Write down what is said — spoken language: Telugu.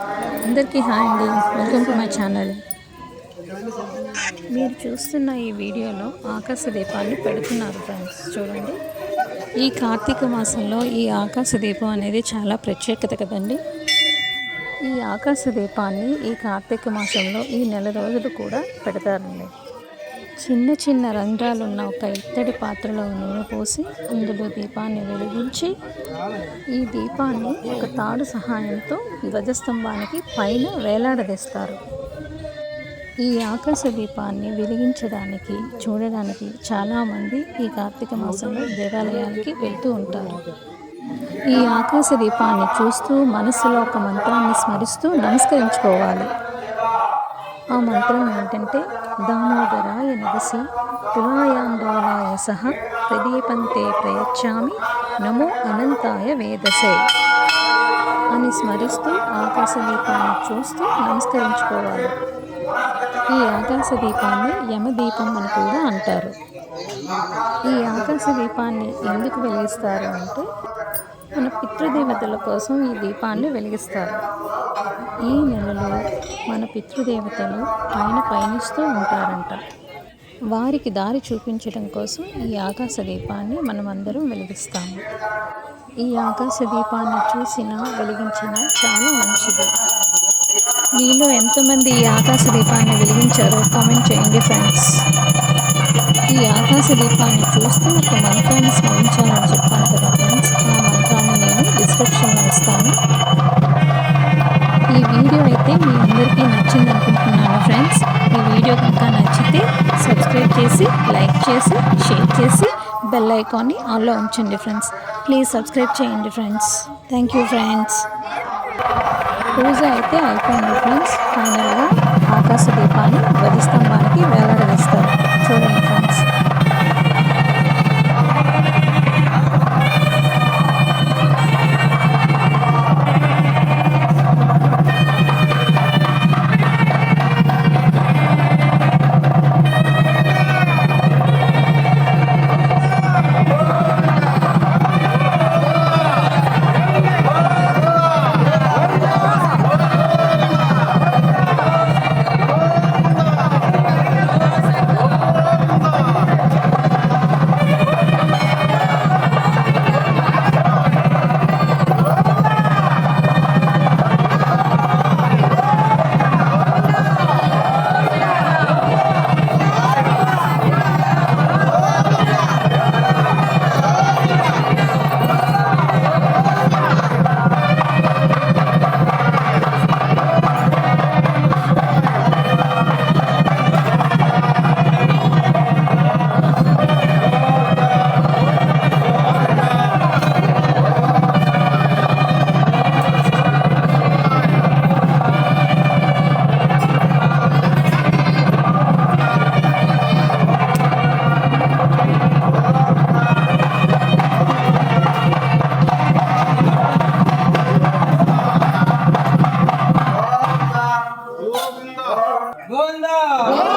అందరికీ హాయ్ అండి. Welcome to my channel. మీరు చూస్తున్న ఈ వీడియోలో ఆకాశ దీపాన్ని పెడుతున్నారు ఫ్రెండ్స్. చూడండి. ఈ కార్తీక మాసంలో ఈ ఆకాశ దీపం అనేది చాలా ప్రత్యేకత కదండి. ఈ ఆకాశ దీపాన్ని ఈ కార్తీక మాసంలో ఈ నెల రోజులు కూడా పెడతారండి. చిన్న చిన్న రంధ్రాలున్న ఒక ఇత్తడి పాత్రలో నూనె పోసి అందులో దీపాన్ని వెలిగించి ఈ దీపాన్ని ఒక తాడు సహాయంతో ధ్వజస్తంభానికి పైన వేలాడదీస్తారు. ఈ ఆకాశ దీపాన్ని వెలిగించడానికి చూడడానికి చాలామంది ఈ కార్తీక మాసంలో దేవాలయానికి వెళ్తూ ఉంటారు. ఈ ఆకాశ దీపాన్ని చూస్తూ మనసులో ఒక మంత్రాన్ని స్మరిస్తూ నమస్కరించుకోవాలి. ఆ మంత్రం ఏంటంటే దామోదరాయ నదసి తులాయాందోళాయ సహ ప్రదీపంతే ప్రయచ్చామి నమో అనంతాయ వేదసే అని స్మరిస్తూ ఆకాశ దీపాన్ని చూస్తూ నమస్కరించుకోవాలి. ఈ ఆకాశ దీపాన్ని యమదీపం అని కూడా అంటారు. ఈ ఆకాశ దీపాన్ని ఎందుకు వెలిగిస్తారు అంటే మన పితృదేవతల కోసం ఈ దీపాన్ని వెలిగిస్తారు. ఈ నెలలో మన పితృదేవతలు పైన పయనిస్తూ ఉంటారంట. వారికి దారి చూపించడం కోసం ఈ ఆకాశ దీపాన్ని మనమందరం వెలిగిస్తాము. ఈ ఆకాశ దీపాన్ని చూసినా వెలిగించిన చాలా మంచిది. మీలో ఎంతమంది ఈ ఆకాశ దీపాన్ని వెలిగించారో కామెంట్ చేయండి ఫ్రెండ్స్. ఈ ఆకాశ దీపాన్ని చూస్తూ ఒక మంత్రాన్ని స్మరించాలని చెప్పాను కదా ఫ్రెండ్స్. ఆ మంత్రాన్ని నేను డిస్క్రిప్షన్లో ఇస్తాను. చేసి షేర్ చేసి బెల్ ఐకాన్ని ఆన్లో ఉంచండి ఫ్రెండ్స్ ప్లీజ్ సబ్స్క్రైబ్ చేయండి friends thank you friends puja అయితే అయిపోయింది ఫ్రెండ్స్ ఫైనల్గా ఆకాశ దీపాన్ని ధ్వజస్తంభానికి వేలాడదీస్తారు. చూడండి. గోవిందా